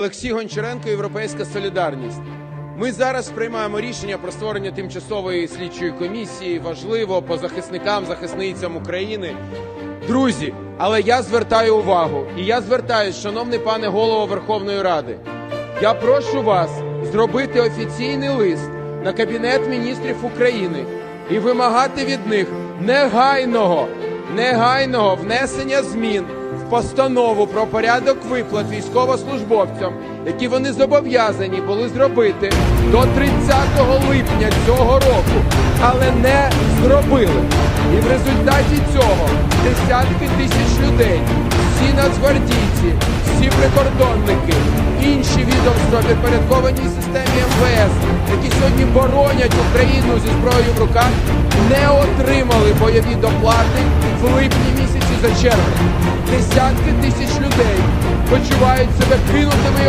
Олексій Гончаренко, Європейська Солідарність. Ми зараз приймаємо рішення про створення тимчасової слідчої комісії. Важливо по захисникам, захисницям України. Друзі, але я звертаю увагу, і я звертаюсь, шановний пане голово Верховної Ради. Я прошу вас зробити офіційний лист на Кабінет міністрів України і вимагати від них негайного, негайного внесення змін постанову про порядок виплат військовослужбовцям, які вони зобов'язані були зробити до 30 липня цього року, але не зробили. І в результаті цього десятки тисяч людей, всі нацгвардійці, всі прикордонники, інші відомства підпорядкованій системі МВС, які сьогодні боронять Україну зі зброєю в руках, не отримали бойові доплати в липні червень. Десятки тисяч людей почувають себе кинутими і